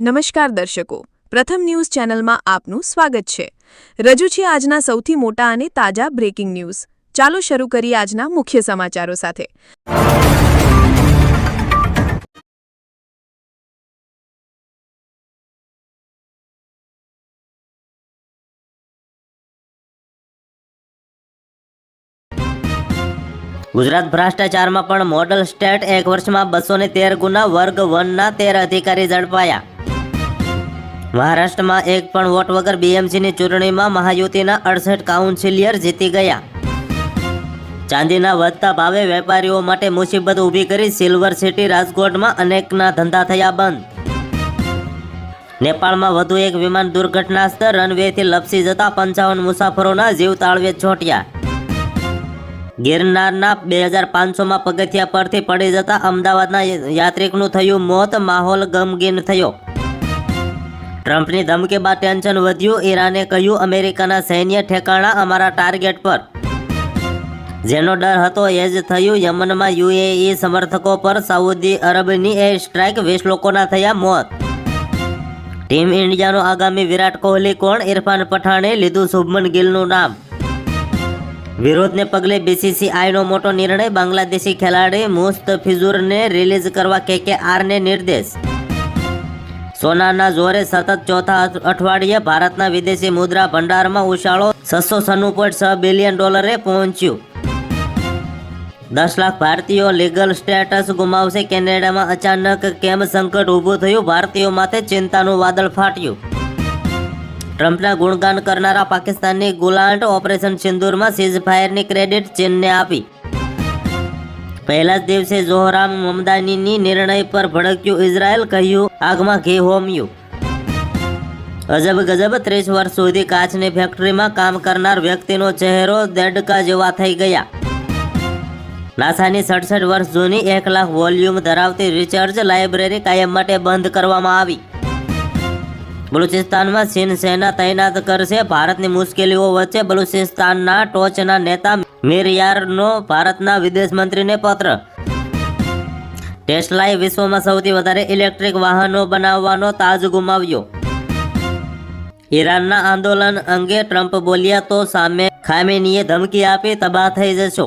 નમસ્કાર દર્શકો. પ્રથમ ન્યૂઝ ચેનલમાં આપનું સ્વાગત છે. રજૂ છે આજના સૌથી મોટા અને તાજા બ્રેકિંગ ન્યૂઝ. ચાલો શરૂ કરીએ આજના મુખ્ય સમાચારો સાથે. ગુજરાત ભ્રષ્ટાચારમાં પણ મોડલ સ્ટેટ એક વર્ષમાં બસો તેર ગુના, વર્ગ વનના તેર અધિકારી ઝડપાયા. મહારાષ્ટ્રમાં એક પણ વોટ વગર બીએમસીની ચૂંટણીમાં મહાયુતિના અડસઠ કાઉન્સિલિયર જીતી ગયા. ચાંદીના વધતા ભાવે વેપારીઓ માટે મુસીબત ઊભી કરી સિલ્વર સિટી રાજકોટમાં અનેકના ધંધા થયા બંધ. નેપાળમાં વધુ એક વિમાન દુર્ઘટનાસ્થ રનવેથી લપસી જતા પંચાવન મુસાફરોના જીવ તાળવે છોટ્યા ગિરનારના બે હજાર પાંચસોમાં પગથિયા પરથી પડી જતા અમદાવાદના યાત્રિકનું થયું મોત, માહોલ ગમગીન થયો. ટ્રમ્પની ધમકી બાદ ટેન્શન વધ્યું. ઈરાને કહ્યું, અમેરિકાના સૈન્ય ઠેકાણા અમારા ટાર્ગેટ પર. જેનો ડર હતો એ જ થયું. યમનમાં યુએઈ સમર્થકો પર સાઉદી અરબની એર સ્ટ્રાઇક વીસ લોકોના થયા મોત. ટીમ ઇન્ડિયાનો આગામી વિરાટ કોહલી કોણ? ઇરફાન પઠાણે લીધું શુભમન ગિલનું નામ. વિરોધને પગલે બીસીસીઆઈનો મોટો નિર્ણય. બાંગ્લાદેશી ખેલાડી મુસ્તફિઝુરને રિલીઝ કરવા કેકેઆરને નિર્દેશ. સોનાના જોરે સતત ચોથા અઠવાડિયે ભારતના વિદેશી મુદ્રા ભંડારમાં ઉછાળો છસો છન્નું પોઈન્ટ છ બિલિયન ડોલરે પહોંચ્યું. દસ લાખ ભારતીયો લીગલ સ્ટેટસ ગુમાવશે કેનેડામાં અચાનક કેમ સંકટ ઊભું થયું? ભારતીયો માથે ચિંતાનું વાદળ ફાટ્યું. ટ્રમ્પના ગુણગાન કરનારા પાકિસ્તાનની ગુલાન્ટ ઓપરેશન સિંદૂરમાં સીઝફાયરની ક્રેડિટ ચીનને આપી. પહેલા જ દિવસે જોહરામ મમદાનીની નિર્ણય પર ભડક્યું ઇઝરાયલ કહ્યું, આગમાં ઘી હોમ્યું. અજબ ગજબ ત્રીસ વર્ષ સુધી કાચની ફેક્ટરીમાં કામ કરનાર વ્યક્તિનો ચહેરો દેડકા જેવા થઈ ગયા. નાસાની સડસઠ વર્ષ જૂની એક લાખ વોલ્યુમ ધરાવતી રિસર્ચ લાઇબ્રેરી કાયમ માટે બંધ કરવામાં આવી. બલુચિસ્તાનમાં ચીન સેના તૈનાત કરશે, ભારતની મુશ્કેલીઓ વચ્ચે બલુચિસ્તાનના ટોચના નેતા મિરયારનો ભારતના વિદેશ મંત્રીને પત્ર. ટેસ્લાએ વિશ્વમાં સૌથી વધારે ઇલેક્ટ્રિક વાહનો બનાવવાનો તાજ ગુમાવ્યો. ઈરાનના આંદોલન અંગે ટ્રમ્પ બોલ્યા તો સામે ખામેનીએ ધમકી આપી, તબાહ થઈ જશો.